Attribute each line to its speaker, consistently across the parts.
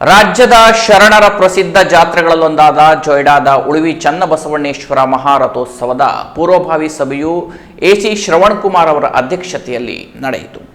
Speaker 1: ರಾಜ್ಯದ ಶರಣರ ಪ್ರಸಿದ್ಧ ಜಾತ್ರೆಗಳಲ್ಲೊಂದಾದ ಜೊಯ್ಡಾದ ಉಳುವಿ ಚನ್ನಬಸವಣ್ಣೇಶ್ವರ ಮಹಾರಥೋತ್ಸವದ ಪೂರ್ವಭಾವಿ ಸಭೆಯು ಎಸಿ ಶ್ರವಣ್ ಕುಮಾರ್ ಅವರ ಅಧ್ಯಕ್ಷತೆಯಲ್ಲಿ ನಡೆಯಿತು.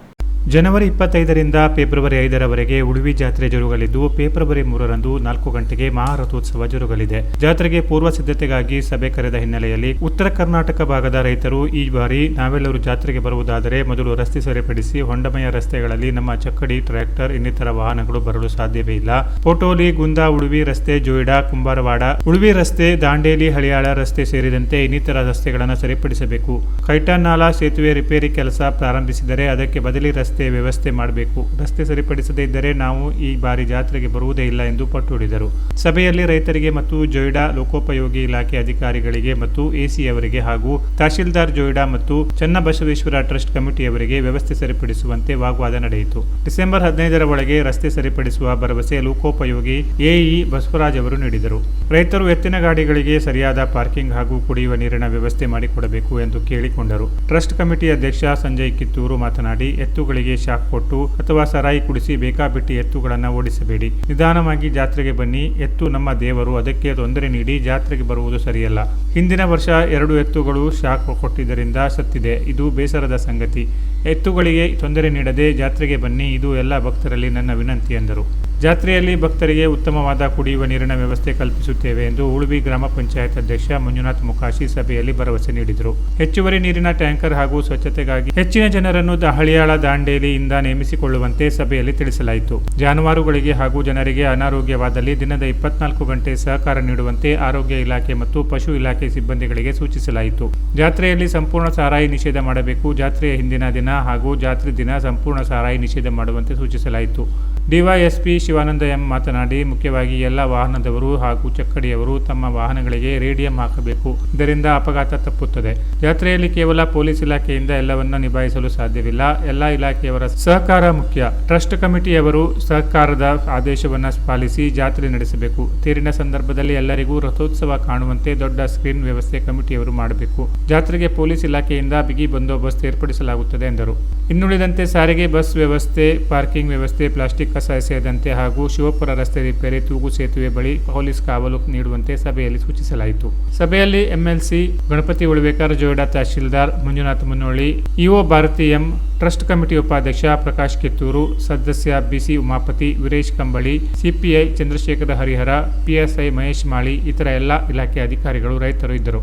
Speaker 2: ಜನವರಿ ಇಪ್ಪತ್ತೈದರಿಂದ ಫೆಬ್ರವರಿ ಐದರವರೆಗೆ ಉಳುವಿ ಜಾತ್ರೆ ಜರುಗಲಿದ್ದು, ಫೆಬ್ರವರಿ ಮೂರರಂದು ನಾಲ್ಕು ಗಂಟೆಗೆ ಮಹಾರಥೋತ್ಸವ ಜರುಗಲಿದೆ. ಜಾತ್ರೆಗೆ ಪೂರ್ವ ಸಿದ್ಧತೆಗಾಗಿ ಸಭೆ ಕರೆದ ಹಿನ್ನೆಲೆಯಲ್ಲಿ ಉತ್ತರ ಕರ್ನಾಟಕ ಭಾಗದ ರೈತರು ಈ ಬಾರಿ ನಾವೆಲ್ಲರೂ ಜಾತ್ರೆಗೆ ಬರುವುದಾದರೆ ಮೊದಲು ರಸ್ತೆ ಸರಿಪಡಿಸಿ ಹೊಂಡಮಯ ರಸ್ತೆಗಳಲ್ಲಿ ನಮ್ಮ ಚಕ್ಕಡಿ, ಟ್ರ್ಯಾಕ್ಟರ್, ಇನ್ನಿತರ ವಾಹನಗಳು ಬರಲು ಸಾಧ್ಯವೇ ಇಲ್ಲ. ಪೋಟೋಲಿ, ಗುಂದಾ ಉಳುವಿ ರಸ್ತೆ, ಜೋಯಿಡಾ, ಕುಂಬಾರವಾಡ ಉಳುವಿ ರಸ್ತೆ, ದಾಂಡೇಲಿ, ಹಳಿಯಾಳ ರಸ್ತೆ ಸೇರಿದಂತೆ ಇನ್ನಿತರ ರಸ್ತೆಗಳನ್ನು ಸರಿಪಡಿಸಬೇಕು. ಕೈಟನಾಲಾ ಸೇತುವೆ ರಿಪೇರಿ ಕೆಲಸ ಪ್ರಾರಂಭಿಸಿದರೆ ಅದಕ್ಕೆ ಬದಲಿ ರಸ್ತೆ ವ್ಯವಸ್ಥೆ ಮಾಡಬೇಕು. ರಸ್ತೆ ಸರಿಪಡಿಸದೇ ಇದ್ದರೆ ನಾವು ಈ ಬಾರಿ ಜಾತ್ರೆಗೆ ಬರುವುದೇ ಇಲ್ಲ ಎಂದು ಪಟ್ಟು ಹಿಡಿದರು ಸಭೆಯಲ್ಲಿ ರೈತರಿಗೆ ಮತ್ತು ಜೊಯ್ಡಾ ಲೋಕೋಪಯೋಗಿ ಇಲಾಖೆ ಅಧಿಕಾರಿಗಳಿಗೆ ಮತ್ತು ಎಸಿ ಅವರಿಗೆ ಹಾಗೂ ತಹಶೀಲ್ದಾರ್ ಜೊಯ್ಡಾ ಮತ್ತು ಚನ್ನಬಸವೇಶ್ವರ ಟ್ರಸ್ಟ್ ಕಮಿಟಿಯವರಿಗೆ ವ್ಯವಸ್ಥೆ ಸರಿಪಡಿಸುವಂತೆ ವಾಗ್ವಾದ ನಡೆಯಿತು. ಡಿಸೆಂಬರ್ ಹದಿನೈದರ ಒಳಗೆ ರಸ್ತೆ ಸರಿಪಡಿಸುವ ಭರವಸೆ ಲೋಕೋಪಯೋಗಿ ಎಇ ಬಸವರಾಜ್ ಅವರು ನೀಡಿದರು. ರೈತರು ಎತ್ತಿನ ಗಾಡಿಗಳಿಗೆ ಸರಿಯಾದ ಪಾರ್ಕಿಂಗ್ ಹಾಗೂ ಕುಡಿಯುವ ನೀರಿನ ವ್ಯವಸ್ಥೆ ಮಾಡಿಕೊಡಬೇಕು ಎಂದು ಕೇಳಿಕೊಂಡರು. ಟ್ರಸ್ಟ್ ಕಮಿಟಿ ಅಧ್ಯಕ್ಷ ಸಂಜಯ್ ಕಿತ್ತೂರು ಮಾತನಾಡಿ, ಎತ್ತುಗಳಿಗೆ ಶಾಕ್ ಕೊಟ್ಟು ಅಥವಾ ಸರಾಯಿ ಕುಡಿಸಿ ಬೇಕಾಬಿಟ್ಟಿ ಎತ್ತುಗಳನ್ನು ಓಡಿಸಬೇಡಿ. ನಿಧಾನವಾಗಿ ಜಾತ್ರೆಗೆ ಬನ್ನಿ. ಎತ್ತು ನಮ್ಮ ದೇವರು. ಅದಕ್ಕೆ ತೊಂದರೆ ನೀಡಿ ಜಾತ್ರೆಗೆ ಬರುವುದು ಸರಿಯಲ್ಲ. ಹಿಂದಿನ ವರ್ಷ ಎರಡು ಎತ್ತುಗಳು ಶಾಕ್ ಕೊಟ್ಟಿದ್ದರಿಂದ ಸತ್ತಿದೆ. ಇದು ಬೇಸರದ ಸಂಗತಿ. ಎತ್ತುಗಳಿಗೆ ತೊಂದರೆ ನೀಡದೆ ಜಾತ್ರೆಗೆ ಬನ್ನಿ. ಇದು ಎಲ್ಲ ಭಕ್ತರಲ್ಲಿ ನನ್ನ ವಿನಂತಿ ಎಂದರು. ಜಾತ್ರೆಯಲ್ಲಿ ಭಕ್ತರಿಗೆ ಉತ್ತಮವಾದ ಕುಡಿಯುವ ನೀರಿನ ವ್ಯವಸ್ಥೆ ಕಲ್ಪಿಸುತ್ತೇವೆ ಎಂದು ಉಳುವಿ ಗ್ರಾಮ ಪಂಚಾಯತ್ ಅಧ್ಯಕ್ಷ ಮಂಜುನಾಥ್ ಮುಖಾಶಿ ಸಭೆಯಲ್ಲಿ ಭರವಸೆ ನೀಡಿದರು. ಹೆಚ್ಚುವರಿ ನೀರಿನ ಟ್ಯಾಂಕರ್ ಹಾಗೂ ಸ್ವಚ್ಛತೆಗಾಗಿ ಹೆಚ್ಚಿನ ಜನರನ್ನು ದಹಳಿಯಾಳ ಹಳಿಯಾಳ ದಾಂಡೇಲಿಯಿಂದ ನೇಮಿಸಿಕೊಳ್ಳುವಂತೆ ಸಭೆಯಲ್ಲಿ ತಿಳಿಸಲಾಯಿತು. ಜಾನುವಾರುಗಳಿಗೆ ಹಾಗೂ ಜನರಿಗೆ ಅನಾರೋಗ್ಯವಾದಲ್ಲಿ ದಿನದ ಇಪ್ಪತ್ನಾಲ್ಕು ಗಂಟೆ ಸಹಕಾರ ನೀಡುವಂತೆ ಆರೋಗ್ಯ ಇಲಾಖೆ ಮತ್ತು ಪಶು ಇಲಾಖೆ ಸಿಬ್ಬಂದಿಗಳಿಗೆ ಸೂಚಿಸಲಾಯಿತು. ಜಾತ್ರೆಯಲ್ಲಿ ಸಂಪೂರ್ಣ ಸಾರಾಯಿ ನಿಷೇಧ ಮಾಡಬೇಕು. ಜಾತ್ರೆಯ ಹಿಂದಿನ ದಿನ ಹಾಗೂ ಜಾತ್ರೆ ದಿನ ಸಂಪೂರ್ಣ ಸಾರಾಯಿ ನಿಷೇಧ ಮಾಡುವಂತೆ ಸೂಚಿಸಲಾಯಿತು. ಡಿವೈಎಸ್ಪಿ ಶಿವಾನಂದ ಎಂ ಮಾತನಾಡಿ, ಮುಖ್ಯವಾಗಿ ಎಲ್ಲ ವಾಹನದವರು ಹಾಗೂ ಚಕ್ಕಡಿಯವರು ತಮ್ಮ ವಾಹನಗಳಿಗೆ ರೇಡಿಯಂ ಹಾಕಬೇಕು. ಇದರಿಂದ ಅಪಘಾತ ತಪ್ಪುತ್ತದೆ. ಜಾತ್ರೆಯಲ್ಲಿ ಕೇವಲ ಪೊಲೀಸ್ ಇಲಾಖೆಯಿಂದ ಎಲ್ಲವನ್ನ ನಿಭಾಯಿಸಲು ಸಾಧ್ಯವಿಲ್ಲ. ಎಲ್ಲ ಇಲಾಖೆಯವರ ಸಹಕಾರ ಮುಖ್ಯ. ಟ್ರಸ್ಟ್ ಕಮಿಟಿಯವರು ಸಹಕಾರದ ಆದೇಶವನ್ನು ಪಾಲಿಸಿ ಜಾತ್ರೆ ನಡೆಸಬೇಕು. ತೀರಿನ ಸಂದರ್ಭದಲ್ಲಿ ಎಲ್ಲರಿಗೂ ರಥೋತ್ಸವ ಕಾಣುವಂತೆ ದೊಡ್ಡ ಸ್ಕ್ರೀನ್ ವ್ಯವಸ್ಥೆ ಕಮಿಟಿಯವರು ಮಾಡಬೇಕು. ಜಾತ್ರೆಗೆ ಪೊಲೀಸ್ ಇಲಾಖೆಯಿಂದ ಬಿಗಿ ಬಂದೋಬಸ್ತ್ ಏರ್ಪಡಿಸಲಾಗುತ್ತದೆ ಎಂದರು. ಇನ್ನುಳಿದಂತೆ ಸಾರಿಗೆ ಬಸ್ ವ್ಯವಸ್ಥೆ, ಪಾರ್ಕಿಂಗ್ ವ್ಯವಸ್ಥೆ, ಪ್ಲಾಸ್ಟಿಕ್ ಕಸ ಎಸೆಯದಂತೆ ಹಾಗೂ ಶಿವಪುರ ರಸ್ತೆ ರಿಪೇರಿ ತೂಗು ಸೇತುವೆ ಬಳಿ ಪೊಲೀಸ್ ಕಾವಲು ನೀಡುವಂತೆ ಸಭೆಯಲ್ಲಿ ಸೂಚಿಸಲಾಯಿತು. ಸಭೆಯಲ್ಲಿ MLC Ganapati Ulvekar, Joida tahsildar Manjunath Munnoli, EO Bharati M trust committee ಉಪಾಧ್ಯಕ್ಷ ಪ್ರಕಾಶ್ ಕಿತ್ತೂರು, ಸದಸ್ಯ BC Umapati, Veeresh Kambali, CPI Chandrashekhara Harihara, PSI Mahesh Mali, ಇತರ ಎಲ್ಲ ಇಲಾಖೆ ಅಧಿಕಾರಿಗಳು, ರೈತರು ಇದ್ದರು.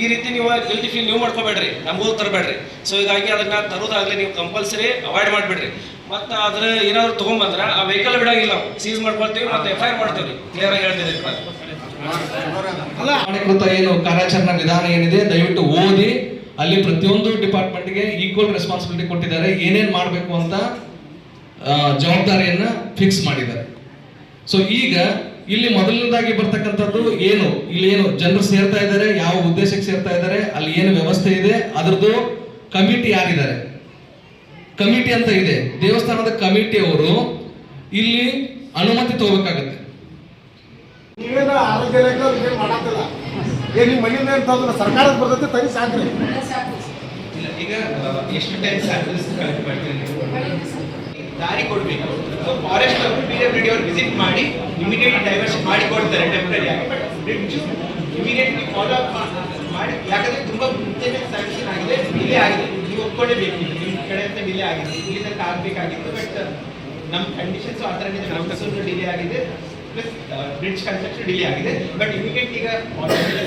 Speaker 3: ಈ ರೀತಿ ನೀವು ಗಿಲ್ಟಿ ಫೀಲ್ ನೀವು ಮಾಡ್ಕೋಬೇಡ್ರಿ. ನಮಗೂ ತರಬೇಡ್ರಿ. ಸೊ ಹೀಗಾಗಿ ಅದನ್ನ ತರೋದಾಗಲಿ ನೀವು ಕಂಪಲ್ಸರಿ ಅವಾಯ್ಡ್ ಮಾಡಿಬಿಡ್ರಿ. ಮತ್ತು ಆದ್ರೆ ಏನಾದ್ರು ತೊಗೊಂಬಂದ್ರೆ ಆ ವೆಹಿಕಲ್ ಬಿಡಂಗಿಲ್ಲ ನಾವು. ಸೀಸ್ ಮಾಡ್ಕೊಳ್ತೀವಿ ಮತ್ತೆ ಎಫ್ ಐ ಆರ್ ಮಾಡ್ತೀವಿ. ಕ್ಲಿಯರ್ ಆಗಿ ಹೇಳ್ತಿದ್ದೀವಿ
Speaker 4: ಪ್ರಮಾಣೀಕೃತ ಏನು ಕಾರ್ಯಾಚರಣಾ ವಿಧಾನ ಏನಿದೆ? ದಯವಿಟ್ಟು ಓದಿ ಅಲ್ಲಿ ಪ್ರತಿಯೊಂದು ಡಿಪಾರ್ಟ್ಮೆಂಟ್ಗೆ ಈಕ್ವಲ್ ರೆಸ್ಪಾನ್ಸಿಬಿಲಿಟಿ ಕೊಟ್ಟಿದ್ದಾರೆ. ಏನೇನು ಮಾಡಬೇಕು ಅಂತ ಜವಾಬ್ದಾರಿಯನ್ನ ಫಿಕ್ಸ್ ಮಾಡಿದ್ದಾರೆ. ಸೊ ಈಗ ಇಲ್ಲಿ ಮೊದಲನೇದಾಗಿ ಬರ್ತಕ್ಕಂಥದ್ದು ಏನು? ಇಲ್ಲಿ ಏನು ಜನರು ಸೇರ್ತಾ ಇದ್ದಾರೆ ಯಾವ ಉದ್ದೇಶಕ್ಕೆ ಸೇರ್ತಾ ಇದ್ದಾರೆ ಅಲ್ಲಿ ಏನು ವ್ಯವಸ್ಥೆ ಇದೆ ಅದರದ್ದು ಕಮಿಟಿ ಯಾರಿದ್ದಾರೆ? ಕಮಿಟಿ ಅಂತ ಇದೆ. ದೇವಸ್ಥಾನದ ಕಮಿಟಿ ಅವರು ಇಲ್ಲಿ ಅನುಮತಿ ತಗೋಬೇಕಾಗತ್ತೆ.
Speaker 5: ನೀವೇನು ಆರೋಗ್ಯ ಇಲಾಖೆ ಮಾಡತ್ತಿಲ್ಲ ಏನ್ ನಿಮ್ಮ ಮನೆಯಿಂದ ತಂದ್ರೆ ಸರ್ಕಾರದ ಬರ್ತೈತೆ ತನಿ ಸಾಕ್ರಿ.
Speaker 6: ಈಗ ಎಷ್ಟು ಟೈಮ್ ಸರ್ವಿಸ್ ದಾರಿ ಕೊಡಬೇಕು. ಫಾರೆಸ್ಟ್ ಅವರು ಪಿ ಡಬ್ಲ್ಯೂ ಡಿ ಅವ್ರು ವಿಸಿಟ್ ಮಾಡಿ ಇಮಿಡಿಯೇಟ್ ಡೈವರ್ಷನ್ ಮಾಡಿ ಕೊಡ್ತಾರೆ ಟೆಂಪ್ರರಿ ಆಗಿ. ಬಟ್ ಇಮಿಡಿಯೇಟ್ಲಿ ಫಾಲೋ ಅಪ್ ಮಾಡಿ ಯಾಕಂದ್ರೆ ತುಂಬಾ ಮುಂಚೆನೆ ಸ್ಯಾಂಕ್ಷನ್ ಆಗಿದೆ ಇಲ್ಲೇ ಆಗಿದೆ ನೀವು ಒಪ್ಕೊಳ್ಳೇಬೇಕು. ನಿಮ್ಮ ಕಡೆಯಿಂದ ಡಿಲೇ ಆಗಿದೆ. ಇಲ್ಲಿ ತನಕ ಆಗಬೇಕಾಗಿತ್ತು ಬಟ್ ನಮ್ಮ ಕಂಡೀಷನ್ಸ್ ಆ ಥರ ಇದೆ. ಡಿಲೇ ಆಗಿದೆ. ಪ್ಲಸ್ ಬ್ರಿಡ್ಜ್ ಕನ್ಸ್ಟ್ರಕ್ಷನ್ ಡಿಲೇ ಆಗಿದೆ. ಬಟ್ ಇಮಿಡಿಯೇಟ್ ಈಗ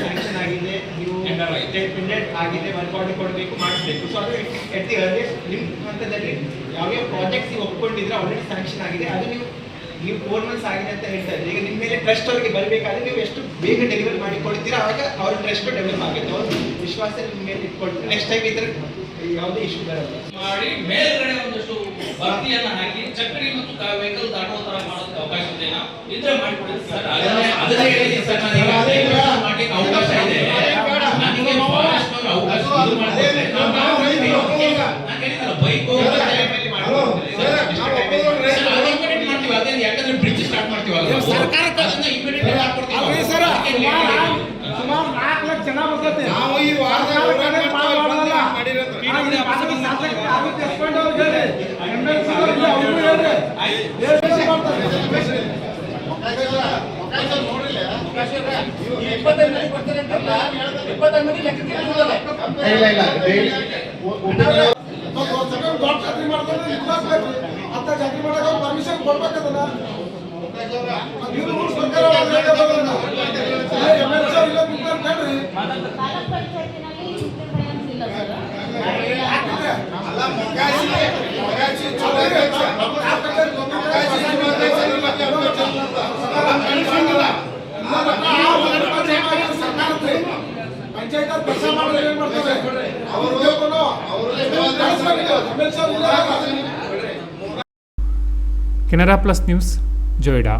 Speaker 6: ಸ್ಯಾಂಕ್ಷನ್ ಆಗಿದೆ. ನೀವು ಟೆಂಡರ್ ಆಗಿದೆ. ವರ್ಕ್ ಕೋಟಿ ಕೊಡಬೇಕು ಮಾಡಬೇಕು ಸೊ ಅದು ಎಟ್ ದಿ ಅರ್ಲಿಯಸ್ಟ್ ನಿಮ್ಮ ಹಂತದಲ್ಲಿ ಯಾವ್ಯಾವ ಪ್ರಾಜೆಕ್ಟ್ಸ್ ನೀವು ಒಪ್ಕೊಂಡಿದ್ರೆ ಆಲ್ರೆಡಿ ಸ್ಯಾಂಕ್ಷನ್ ಆಗಿದೆ. ಅದು ನೀವು ನೀವು ಫೋರ್ ಮಂತ್ಸ್ ಆಗಿದೆ ಅಂತ ಹೇಳ್ತಾ ಇದ್ದೀರಿ. ಈಗ ನಿಮ್ಮ ಮೇಲೆ ಟ್ರಸ್ಟ್ ಅವರಿಗೆ ಬರಬೇಕಾದ್ರೆ ನೀವು ಎಷ್ಟು ಬೇಗ ಡೆಲಿವರಿ ಮಾಡಿ ಕೊಡ್ತೀರಾ ಆವಾಗ ಅವ್ರ ಟ್ರಸ್ಟ್ ಡೆವಲಪ್ ಆಗುತ್ತೆ. ಅವ್ರ ವಿಶ್ವಾಸ ನಿಮ್ಮ ಮೇಲೆ ಇಟ್ಕೊಳ್ತಾರೆ. ನೆಕ್ಸ್ಟ್ ಟೈಮ್ ಇದ್ರೆ ಯಾವುದೇ ಇಶ್ಯೂ ಬರಲ್ಲ
Speaker 7: ಮಾಡಿ ಮೇಲ್ಗಡೆ ಒಂದಷ್ಟು ಭರ್ತಿಯನ್ನ ಹಾಕಿ ಚಕ್ಕಡಿ ಮತ್ತು ವೆಹಿಕಲ್ ದಾಟುವ ತರ ಮಾಡೋದಕ್ಕೆ ಅವಕಾಶ ಇದೆಯಾ ಇದ್ರೆ ಮಾಡಿಕೊಡಿ. ಸರ್
Speaker 6: ಅದನ್ನೇ ಅದನ್ನೇ ಹೇಳಿದ್ದೀನಿ ಸರ್. ನಾನು ಮಾಡ್ಲಿಕ್ಕೆ ಅವಕಾಶ ಇದೆ. ನನಗೆ ಅವಕಾಶ ಇದು ಮಾಡ್ತೀನಿ. ನಾನು ಹೇಳಿದ್ನಲ್ಲ ಬೈಕ್ ಯಾಕಂದ್ರೆ ಬ್ರಿಡ್ಜ್ ಸ್ಟಾರ್ಟ್ ಮಾಡ್ತೀವಿ? ನಾವು. ಅದನ್ನ late ಆಗಿದೆ.
Speaker 5: ಸುಮಾರು ನಾಲ್ಕು ಲಕ್ಷ ಜನ ಬರ್ತೈತಿ.
Speaker 8: ನಾವು ಈ
Speaker 6: ಇಪ್ಪತ್ತೈದು ಮಂದಿ ಕೊಡ್ತಾರೆ ಅಂತಲ್ಲ ಇಪ್ಪತ್ತೈದು ಮಂದಿ ಲೆಕ್ಕಕ್ಕೆ ಇರೋದಿಲ್ಲ.
Speaker 5: ಇಲ್ಲ ಇಲ್ಲ ದೊಡ್ಡ ಜಾತ್ರೆ ಮಾಡ್ತಾರೆ ಇಟ್ಲಾಕ್ಬೇಕು ಅಂತ ಜಾತ್ರೆ ಮಾಡಕ್ಕೆ ಪರ್ಮಿಷನ್ ಕೊಡ್ಬೇಕದನ್ನ ಇದು ರೂಲ್ಸ್ ಪ್ರಕಾರ ಎಮ್ ಎಲ್ ಸಿ ಇಲ್ಲ ಬಿಟ್ಟು ಹೇಳ್ರಿ
Speaker 8: ತಾಲೂಕ್ ಪಂಚಾಯತಿನಲ್ಲಿ ಇನ್ಸ್ಪೆಕ್ಟರ್ ಇಲ್ಲ ಸರ್
Speaker 5: ಅಲ್ಲ ಮೊಗಾಸಿ ಮೊಗಾಸಿ ಚಲೋ ಪಂಚಾಯತ್ ಕೆಲಸ ಮಾಡಿದ್ರೆ ಏನ್ ಮಾಡ್ತಾರೆ ಅವರು
Speaker 2: ಕೆನರಾ ಪ್ಲಸ್ ನ್ಯೂಸ್ ಜೋಯಿಡಾ